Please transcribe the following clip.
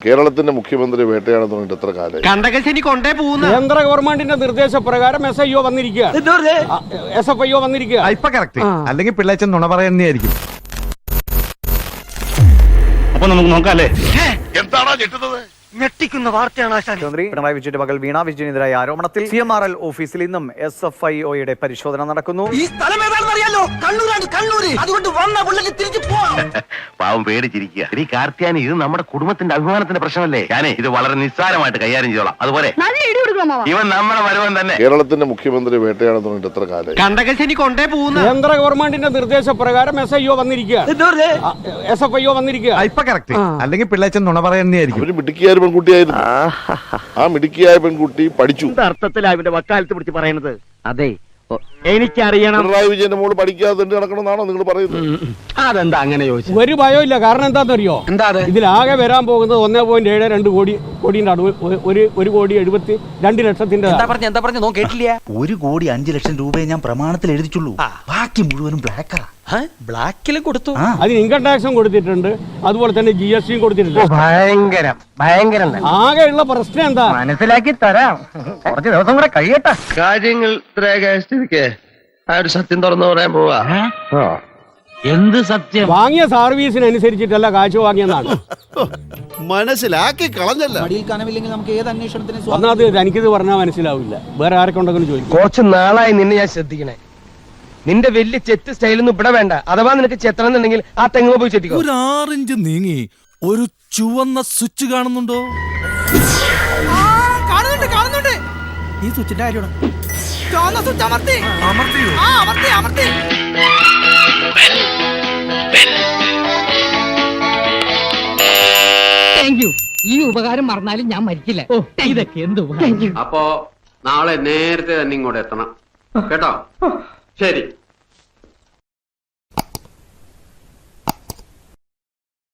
കേരളത്തിന്റെ മുഖ്യമന്ത്രി വേട്ടയാണെന്ന് പറഞ്ഞിട്ട് എത്ര കാലം കണ്ടകശനി കൊണ്ടേ പോകുന്ന. കേന്ദ്ര ഗവൺമെന്റിന്റെ നിർദ്ദേശപ്രകാരം എസ് ഐ ഒ വന്നിരിക്കുക എസ് എഫ് ഐ ഒ വന്നിരിക്കുക ഇപ്പൊ കറക്റ്റ് അല്ലെങ്കിൽ പിള്ളേച്ചൻ നുണ പറയുന്നതായിരിക്കും. അപ്പൊ നമുക്ക് നോക്കാം അല്ലേ? എന്താണോ ഞെട്ടുന്നത്? ഞെട്ടിക്കുന്ന വാർത്തയാണ് മുഖ്യമന്ത്രി പിണറായി വിജയന്റെ മകൾ വീണ വിജയനെതിരായ ആരോപണത്തിൽ സി എം ആർ എൽ ഓഫീസിൽ ഇന്നും എസ് എഫ് ഐ ഒയുടെ പരിശോധന നടക്കുന്നു. ഈ സ്ഥലം ഏതാണെന്ന് അറിയാലോ? കണ്ണൂരാണ് കണ്ണൂര്. അതുകൊണ്ട് വന്ന പുള്ളിക്ക് തിരിച്ചു പോവാം. പാവം പേടിച്ചിരിക്കുക. ശ്രീ കാർത്തിയാനി ഇത് നമ്മുടെ കുടുംബത്തിന്റെ അഭിമാനത്തിന്റെ പ്രശ്നമല്ലേ? ഞാനേ ഇത് വളരെ നിസ്സാരമായിട്ട് കൈകാര്യം ചെയ്തോളാം. അതുപോലെ ഇവൻ നമ്മുടെ വരുവൻ തന്നെ. കേരളത്തിന്റെ മുഖ്യമന്ത്രി വേട്ടയാണെന്ന് പറഞ്ഞിട്ട് എത്ര കാലം കണ്ടകശനി കൊണ്ടേ പോകുന്ന. കേന്ദ്ര ഗവൺമെന്റിന്റെ നിർദ്ദേശപ്രകാരം എസ് ഐ ഒ വന്നിരിക്കുക. എസ് എഫ് ഐ ഒ വന്നിരിക്കുക. ഇപ്പൊ കറക്റ്റ് അല്ലെങ്കിൽ പിള്ളേച്ചൻ നുണ പറയുന്നതായിരിക്കും ഒരു പെൺകുട്ടിയായിരുന്നു. ആ. മിടുക്കിയായ പെൺകുട്ടി പഠിച്ചു. അർത്ഥത്തിലാ ഇവന്റെ വക്കാലത്ത് പിടിച്ച് പറയുന്നത് അതെ. എനിക്കറിയണം. പിണറായി വിജയന്റെ മോൾ പഠിക്കാതെ നടക്കണമെന്നാണോ നിങ്ങൾ പറയുന്നത്? അതെന്താ അങ്ങനെ ചോദിച്ചു? ഒരു ഭയമില്ല കാരണം എന്താണെന്നറിയോ? എന്താ അത്? ഇതിലാകെ വരാൻ പോകുന്നത് ഒന്നേ പോയിന്റ് ഏഴ് രണ്ട് കോടി കോടിന്റെ അടുവ്. ഒരു ഒരു കോടി എഴുപത്തി രണ്ട് ലക്ഷത്തിന്റെ പറഞ്ഞു? എന്താ പറഞ്ഞു? നോ കേട്ടില്ല. ഒരു കോടി അഞ്ചു ലക്ഷം രൂപയെ ഞാൻ പ്രമാണത്തിൽ എഴുതിച്ചുള്ളൂ. ബാക്കി മുഴുവനും ബ്ലാക്കാ ബ്ലാക്കിൽ കൊടുത്തു. അതിന് ഇൻകം ടാക്സും കൊടുത്തിട്ടുണ്ട്. അതുപോലെ തന്നെ ജി എസ് ടിയും കൊടുത്തിട്ടുണ്ട്. ഭയങ്കരം ഭയങ്കരം ആകെയുള്ള പ്രശ്നം എന്താ? മനസ്സിലാക്കി തരാം. കുറച്ച് ദിവസം കൂടെ കഴിയട്ടെ. കാര്യങ്ങൾ ഇത്രയൊക്കെ ആ ഒരു സത്യം തുറന്നു പറയാൻ പോവാ. എന്ത് സത്യം? വാങ്ങിയ സർവീസിനനുസരിച്ചിട്ടല്ല കാശ് വാങ്ങിയതാണ് മനസ്സിലാക്കി കളഞ്ഞല്ല. മടിയിൽ കനവില്ലെങ്കിൽ നമുക്ക് ഏത് അന്വേഷണത്തിന് ഒന്നാമത് എനിക്കിത് പറഞ്ഞാൽ മനസ്സിലാവില്ല. വേറെ ആരൊക്കെ ഉണ്ടെങ്കിലും ചോദിക്കും. കുറച്ച് നാളായി നിന്നെ ഞാൻ ശ്രദ്ധിക്കണേ. നിന്റെ വലിയ ചെത്ത് സ്റ്റൈലൊന്നും ഇവിടെ വേണ്ട. അഥവാ നിനക്ക് ചെത്തണം എന്നുണ്ടെങ്കിൽ ആ തെങ്ങ് പോയി ചെത്തിക്കോ. ഒരു ആറിഞ്ച് നീങ്ങി ഒരു ചുവന്ന സ്വിച്ച് കാണുന്നുണ്ടോ? കാണുന്നുണ്ട് കാണുന്നുണ്ട്. ഈ സ്വിച്ചിന്റെ കാര്യമാണ്. ചുവന്ന സ്വിച്ച് അമർത്തി. അമർത്തിയോ? ആ അമർത്തി അമർത്തി. താങ്ക് യു ഈ ഉപകാരം മറന്നാലും ഞാൻ മരിക്കില്ല. ഓ ഇതൊക്കെ എന്ത് ഉപകാരം? അപ്പോ നാളെ നേരത്തെ തന്നെ ഇങ്ങോട്ട് എത്തണം. കേട്ടോ? ശരി.